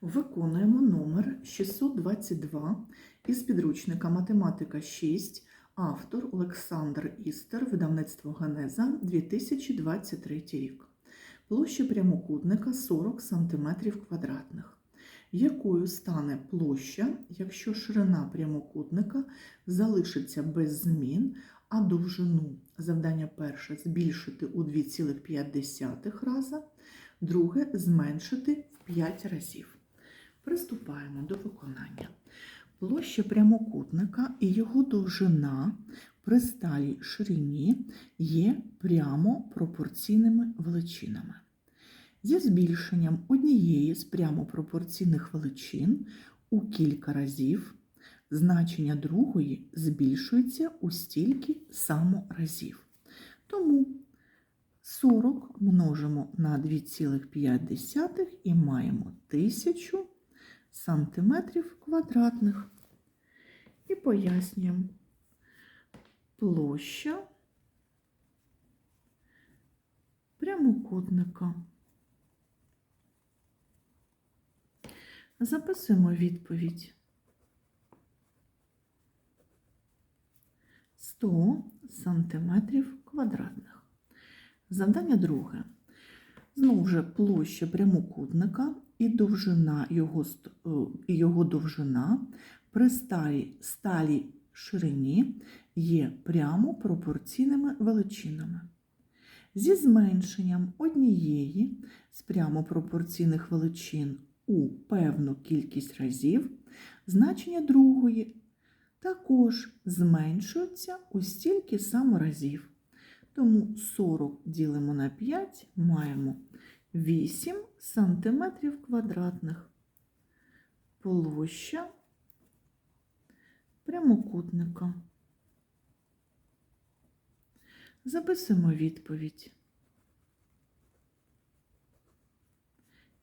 Виконуємо номер 622 із підручника Математика 6, автор Олександр Істер, видавництво Генеза 2023 рік. Площа прямокутника 40 см квадратних. Якою стане площа, якщо ширина прямокутника залишиться без змін, а довжину завдання перше збільшити у 2,5 рази, друге зменшити в 5 разів. Приступаємо до виконання. Площа прямокутника і його довжина при сталій ширині є прямо пропорційними величинами. Зі збільшенням однієї з прямо пропорційних величин у кілька разів значення другої збільшується у стільки само разів. Тому 40 множимо на 2,5 і маємо 1000 сантиметрів квадратних. І пояснюємо площа прямокутника. Записуємо відповідь. 100 сантиметрів квадратних. Завдання друге. Знову ж площа прямокутника і довжина його, е, його довжина при сталій, сталій ширині є прямо пропорційними величинами. Зі зменшенням однієї з прямо пропорційних величин у певну кількість разів значення другої також зменшуються у стільки само разів. Тому 40 ділимо на 5, маємо 8 сантиметрів квадратних. Площа прямокутника. Записуємо відповідь.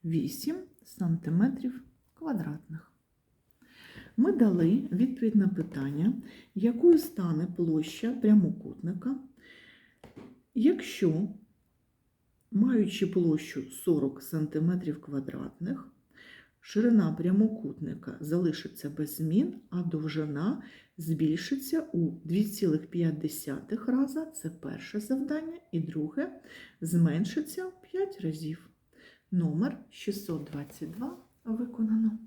8 сантиметрів квадратних. Ми дали відповідь на питання, якою стане площа прямокутника, якщо, маючи площу 40 см квадратних, ширина прямокутника залишиться без змін, а довжина збільшиться у 2,5 рази. Це перше завдання, і друге зменшиться в 5 разів. Номер 622 виконано.